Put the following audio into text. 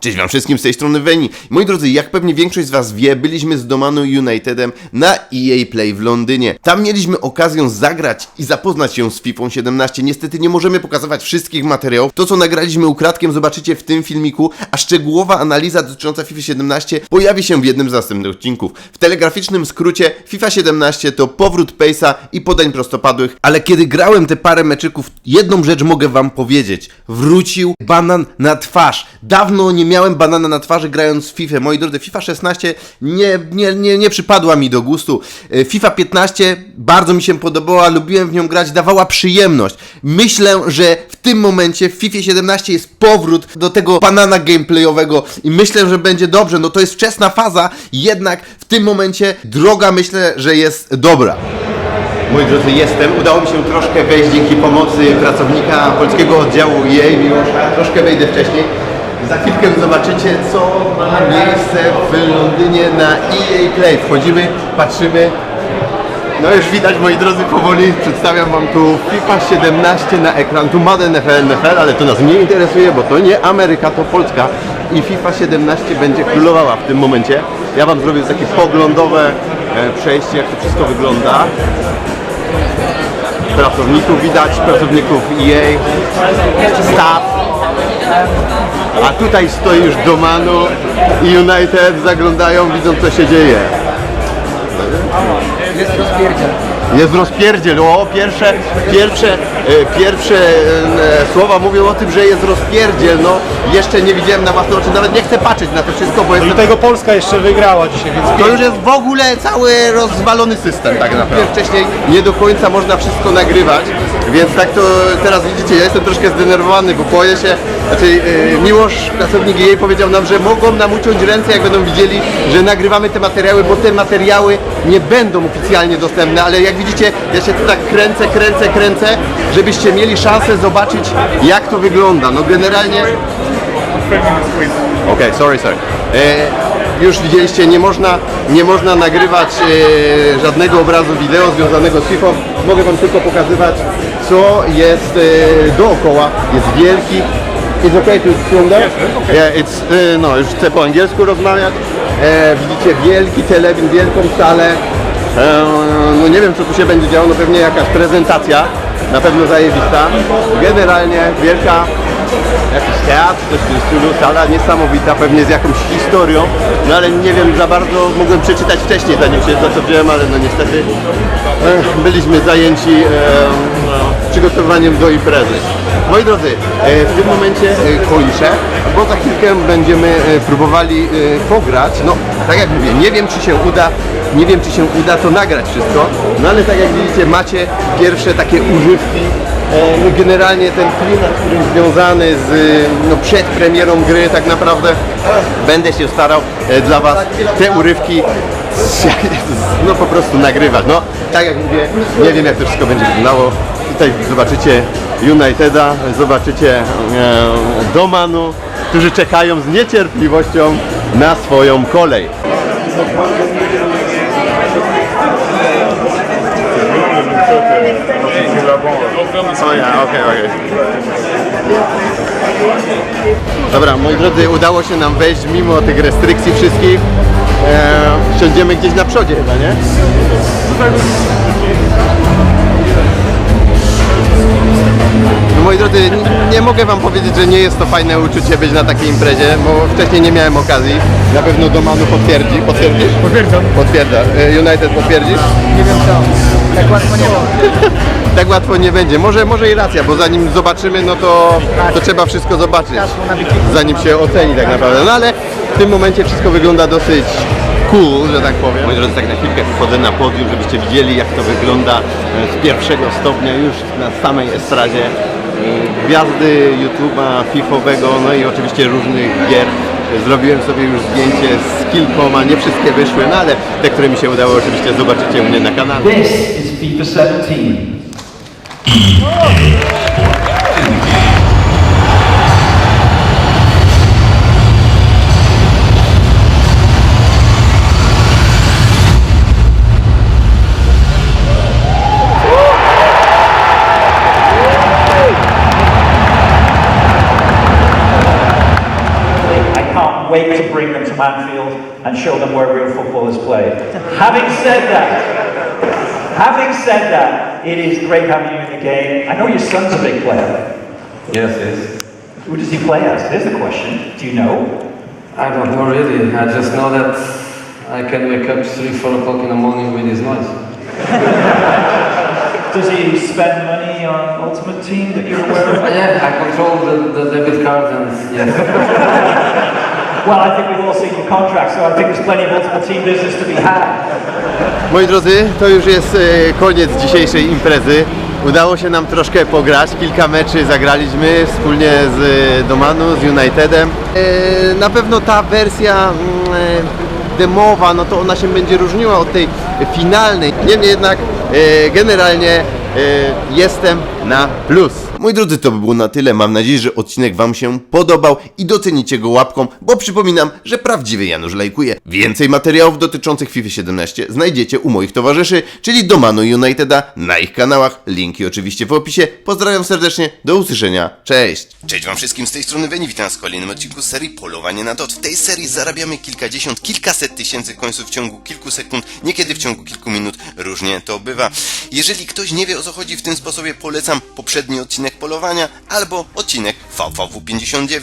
Cześć wam wszystkim, z tej strony Veni. Moi drodzy, jak pewnie większość z was wie, byliśmy z Domanu Unitedem na EA Play w Londynie. Tam mieliśmy okazję zagrać i zapoznać się z FIFA 17. Niestety nie możemy pokazywać wszystkich materiałów. To co nagraliśmy ukradkiem zobaczycie w tym filmiku, a szczegółowa analiza dotycząca FIFA 17 pojawi się w jednym z następnych odcinków. W telegraficznym skrócie FIFA 17 to powrót Pace'a i podań prostopadłych, ale kiedy grałem te parę meczyków, jedną rzecz mogę wam powiedzieć. Wrócił banan na twarz. Dawno nie miałem banana na twarzy grając w FIFA. Moi drodzy, FIFA 16 nie, nie, nie, nie przypadła mi do gustu. E, FIFA 15 bardzo mi się podobała, lubiłem w nią grać, dawała przyjemność. Myślę, że w tym momencie w FIFA 17 jest powrót do tego banana gameplayowego i myślę, że będzie dobrze. No to jest wczesna faza, jednak w tym momencie droga myślę, że jest dobra. Moi drodzy, jestem. Udało mi się troszkę wejść dzięki pomocy pracownika polskiego oddziału EA Miłosza. Troszkę wejdę wcześniej. Za chwilkę zobaczycie, co ma miejsce w Londynie na EA Play. Wchodzimy, patrzymy. No już widać, moi drodzy, powoli przedstawiam Wam tu FIFA 17 na ekran. Tu Madden NFL, NFL, ale to nas nie interesuje, bo to nie Ameryka, to Polska. I FIFA 17 będzie królowała w tym momencie. Ja Wam zrobię takie poglądowe e, przejście, jak to wszystko wygląda pracowników widać, pracowników EA, staff. A tutaj stoi już Domanu i United, zaglądają, widzą co się dzieje. Jest rozpierdziel. Jest rozpierdziel, o pierwsze, pierwsze, e, pierwsze e, słowa mówią o tym, że jest rozpierdziel, no jeszcze nie widziałem na własne oczy, nawet nie chcę patrzeć na to wszystko, bo I jestem tego Polska jeszcze wygrała dzisiaj, więc To już jest w ogóle cały rozwalony system tak naprawdę. Wcześniej nie do końca można wszystko nagrywać, więc tak to teraz widzicie, ja jestem troszkę zdenerwowany, bo boję się, znaczy yy, Miłosz, pracownik jej powiedział nam, że mogą nam uciąć ręce, jak będą widzieli, że nagrywamy te materiały, bo te materiały nie będą oficjalnie dostępne, ale jak widzicie, ja się tu tak kręcę, kręcę, kręcę, żebyście mieli szansę zobaczyć, jak to wygląda. No generalnie Okej, sorry, sorry. E, już widzieliście, nie można, nie można nagrywać e, żadnego obrazu wideo związanego z FIFA. Mogę Wam tylko pokazywać, co jest e, dookoła. Jest wielki. It's okay to film that? Yeah, it's, e, no, już chcę po angielsku rozmawiać. E, widzicie wielki telewizor, wielką salę. E, no nie wiem, co tu się będzie działo, no pewnie jakaś prezentacja. Na pewno zajebista. Generalnie wielka jakiś teatr, coś w tym stylu, sala niesamowita, pewnie z jakąś historią, no ale nie wiem za bardzo, mogłem przeczytać wcześniej zanim się za to wziąłem, ale no niestety e, byliśmy zajęci przygotowaniem do imprezy. Moi drodzy, e, w tym momencie e, kończę, bo za chwilkę będziemy e, próbowali pograć, no tak jak mówię, nie wiem czy się uda, nie wiem czy się uda to nagrać wszystko, no ale tak jak widzicie macie pierwsze takie używki no generalnie ten klimat, który jest związany z no, przed premierą gry tak naprawdę będę się starał dla Was te urywki no po prostu nagrywać. No tak jak mówię, nie wiem jak to wszystko będzie wyglądało. Tutaj zobaczycie Uniteda, zobaczycie e, Domanu, którzy czekają z niecierpliwością na swoją kolej. Dobra, moi drodzy, udało się nam wejść mimo tych restrykcji wszystkich. Eee, siądziemy gdzieś na przodzie chyba, nie? Nie mogę wam powiedzieć, że nie jest to fajne uczucie być na takiej imprezie, bo wcześniej nie miałem okazji. Na pewno Domanu potwierdzi. Potwierdzisz? Potwierdzam. Potwierdza. E, United potwierdzisz? Nie wiem co. Tak łatwo nie ma. tak łatwo nie będzie. Może, może i racja, bo zanim zobaczymy, no to, to trzeba wszystko zobaczyć, zanim się oceni tak naprawdę. No ale w tym momencie wszystko wygląda dosyć cool, że tak powiem. Moi drodzy, tak na chwilkę wchodzę na podium, żebyście widzieli jak to wygląda e, z pierwszego stopnia już na samej estradzie. E, Gwiazdy YouTube'a, FIFowego, no i oczywiście różnych gier. Zrobiłem sobie już zdjęcie z kilkoma, nie wszystkie wyszły, no ale te, które mi się udało, oczywiście zobaczycie u mnie na kanale. This is FIFA 17. To bring them to Anfield and show them where real football is played. Having said that, having said that, it is great having you in the game. I know your son's a big player. Yes, yes. Who does he play as? There's the question. Do you know? I don't know really. I just know that I can wake up 3, 4 o'clock in the morning with his noise. Does he spend money on Ultimate Team that you're aware of? Yeah, I control the, the debit card and yes. Well, I think we've all seen your contract, so I think there's plenty of Ultimate Team business to be had. Moi drodzy, to już jest e, koniec dzisiejszej imprezy. Udało się nam troszkę pograć, kilka meczy zagraliśmy wspólnie z e, Domanu, z Unitedem. E, Na pewno ta wersja mm, e, demowa, no to ona się będzie różniła od tej finalnej. Niemniej jednak e, generalnie e, jestem na plus. Moi drodzy, to by było na tyle. Mam nadzieję, że odcinek Wam się podobał i docenicie go łapką, bo przypominam, że prawdziwy Janusz lajkuje. Więcej materiałów dotyczących FIFA 17 znajdziecie u moich towarzyszy, czyli Domanu Uniteda na ich kanałach. Linki oczywiście w opisie. Pozdrawiam serdecznie, do usłyszenia. Cześć! Cześć Wam wszystkim z tej strony Weni, witam w kolejnym odcinku z serii Polowanie na Dot. W tej serii zarabiamy kilkadziesiąt, kilkaset tysięcy końców w ciągu kilku sekund, niekiedy w ciągu kilku minut, różnie to bywa. Jeżeli ktoś nie wie o co chodzi w tym sposobie, polecam poprzedni odcinek polowania albo odcinek VVW59.